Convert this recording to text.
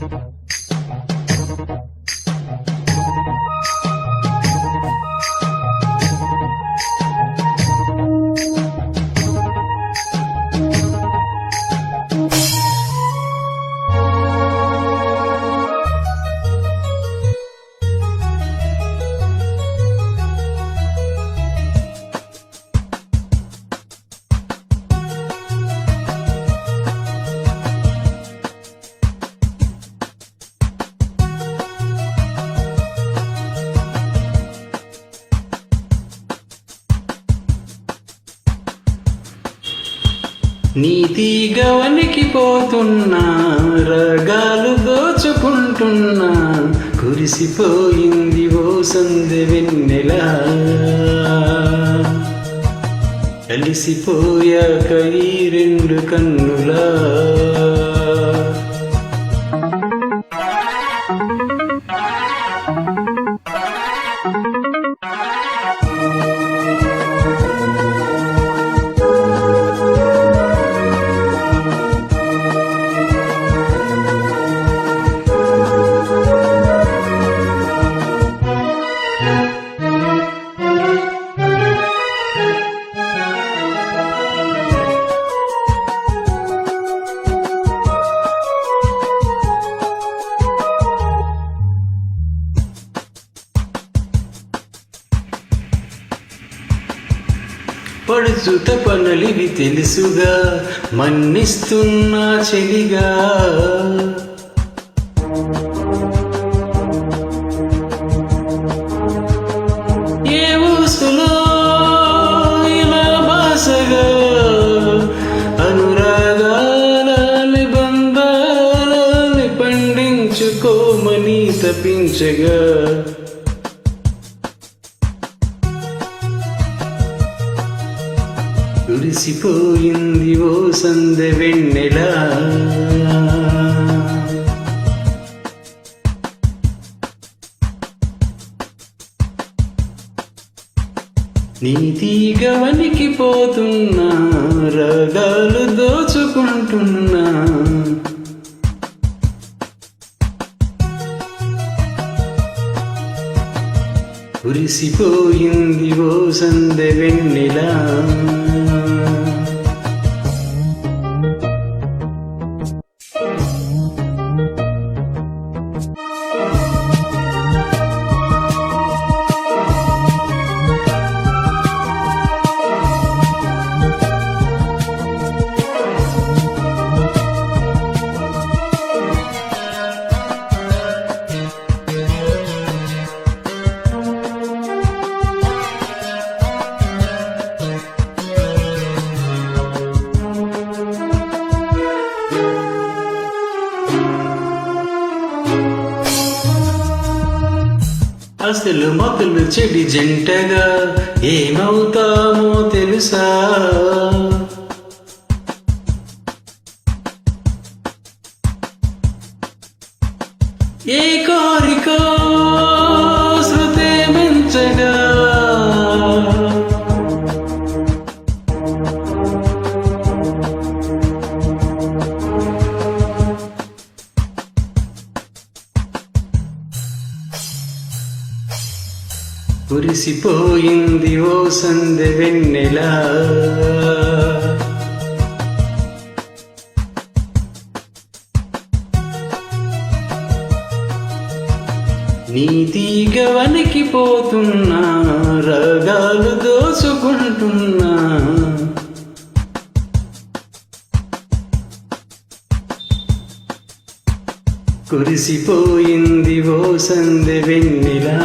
スタジオ。నీతి గవనికి పోతున్నా రగాలు దోచుకుంటున్నా కురిసిపోయింది ఓ సందె వెన్నెలా. కలిసిపోయాక ఈ రెండు కన్నులా. పడుచుత పనులివి తెలుసుగా మన్నిస్తున్నా చెలిగా. ఏ ఊసులో ఇలా బాసగా అనురాగాలని బంధాలని పండించుకోమని తప్పించగా కురిసిపోయింది ఓ సందె వెన్నెలా. నీతిగా వణికిపోతున్నా రగాలు దోచుకుంటున్నా. కురిసిపోయింది ఓ సందె వెన్నెలా. అసలు మొదలు చెడి జంటగా ఏమవుతామో తెలుసా? ఏ కోరికో శృతే మించగా? కురిసిపోయింది ఓ సందె వెన్నెలా. నీతిగా వణికిపోతున్నా రగాలు దోసుకుంటున్నా. కురిసిపోయింది ఓ సందె వెన్నెలా.